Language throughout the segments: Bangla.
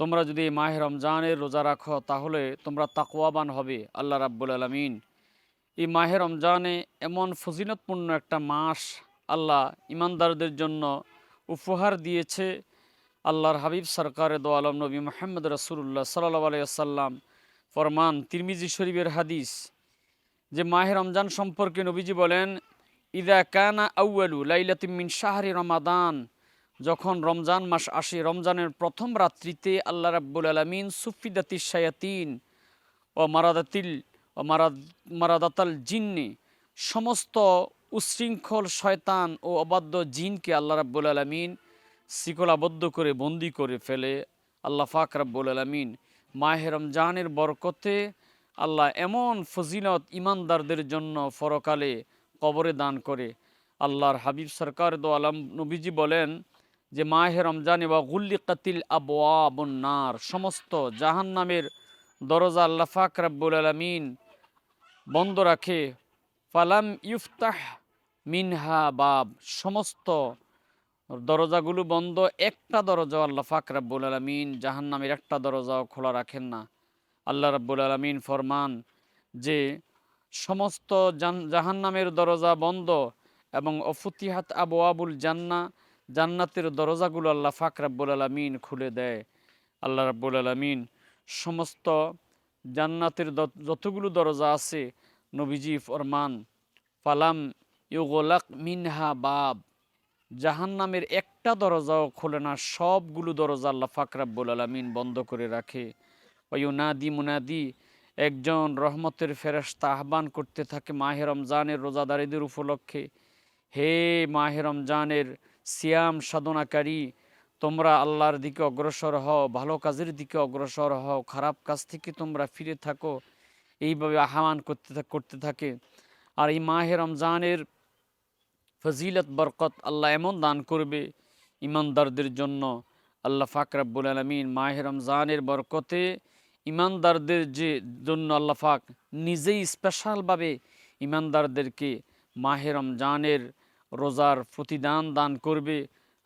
তোমরা যদি মাহে রমজানের রোজা রাখো, তাহলে তোমরা তাকওয়াবান হবে, আল্লাহ রাব্বুল আলমিন। এই মাহে রমজানে এমন ফজিলতপূর্ণ একটা মাস আল্লাহ ইমানদারদের জন্য উপহার দিয়েছে। আল্লাহর হাবিব সরকার দো আলম নবী মোহাম্মদ রসুল্লাহ সাল্লাহ আলাইসাল্লাম ফরমান তিরমিজি শরীফের হাদিস, যে মাহে রমজান সম্পর্কে নবীজি বলেন, ইদা কানা আউয়ালু লাইলাতিমিন শাহরি রমাদান। যখন রমজান মাস আসে, রমজানের প্রথম রাত্রিতে আল্লাহ রাব্বুল আলমিন সুফিদাতি শায়াতিন ও মারাদাতিল ও মারাদ, মারাদাতাল জিন্নি সমস্ত উশৃঙ্খল শয়তান ও অবাধ্য জিনকে আল্লাহ রাব্বুল আলমিন শিকলাবদ্ধ করে, বন্দি করে ফেলে। আল্লাহ ফাক রাব্বুল আলমিন মাহে রমজানের বরকতে আল্লাহ এমন ফজিলত ইমানদারদের জন্য ফরকালে কবরে দান করে। আল্লাহর হাবিব সরকার দো আলম নবীজি বলেন যে মাহে রমজান এবং গুল্লি কাতিল আবনার সমস্ত জাহান নামের দরজা আল্লাহ ফাক রাব্বুল আলমিন বন্ধ রাখে। ফালাম ইফতাহ মিনহা বাব, সমস্ত দরজাগুলো বন্ধ, একটা দরজা আল্লাহ ফাক রাব্বুল আলমিন জাহান নামের একটা দরজাও খোলা রাখেন না। আল্লাহ রাব্বুল আলমিন ফরমান যে সমস্ত জাহান নামের দরজা বন্ধ এবং অফুতিহাত আবু আবুল জান্না জান্নাতের দরজাগুলো আল্লাহ ফাক রাব্বুল আলমিন খুলে দেয়। আল্লাহ রাব্বুল আলমিন সমস্ত জান্নাতের যতগুলো দরজা আছে, নবীজি ফরমান, ফালাম ইউগোলাক মিনহা বাব জাহান নামের একটা দরজাও খোলে না, সবগুলো দরজা আল্লাহ ফাক রাব্বুল আলমিন বন্ধ করে রাখে। ওয়ুনাদি মুনাদি, একজন রহমতের ফেরস্তা আহ্বান করতে থাকে মাহে রমজানের রোজাদারিদের উপলক্ষে। হে মাহে রমজানের সিয়াম সাধনাকারী, তোমরা আল্লাহর দিকে অগ্রসর হও, ভালো কাজের দিকে অগ্রসর হও, খারাপ কাজ থেকে তোমরা ফিরে থাকো। এইভাবে আহ্বান করতে করতে থাকে। আর এই মাহে রমজানের ফজিলত, বরকত আল্লাহ এমন দান করবে ইমানদারদের জন্য। আল্লাহ ফাকরাবুল আলমিন মাহে রমজানের বরকতে ইমানদারদের যে, জন্য আল্লাহ ফাক নিজেই স্পেশালভাবে ইমানদারদেরকে মাহে রমজানের রোজার প্রতিদান দান করবে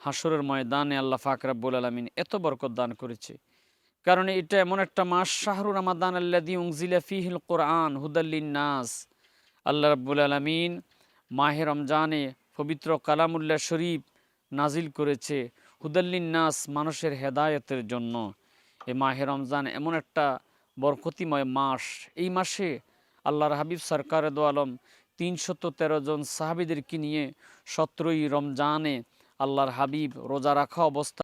হাসরের ময়দানে আল্লাহ ফাক রাব্বুল আলমিন এত বরকত দান করেছে। কারণ এটা এমন একটা মাস, শাহরুর রমাদান আল্লাদি উংজিলা ফিহিল কোরআন হুদাল্লিন নাস আল্লাহ রাব্বুল আলমিন মাহে রমজানে পবিত্র কালামুল্লাহ শরীফ নাজিল করেছে হুদাল্লিন নাস মানুষের হেদায়তের জন্য। এ মাহে রমজান এমন একটা বরকতিময় মাস। এই মাসে আল্লাহর হাবিব সরকার দো আলম তিনশত তেরো জন সাহাবিদেরকে নিয়ে সতেরোই রমজানে আল্লাহর হাবিব রোজা রাখা অবস্থা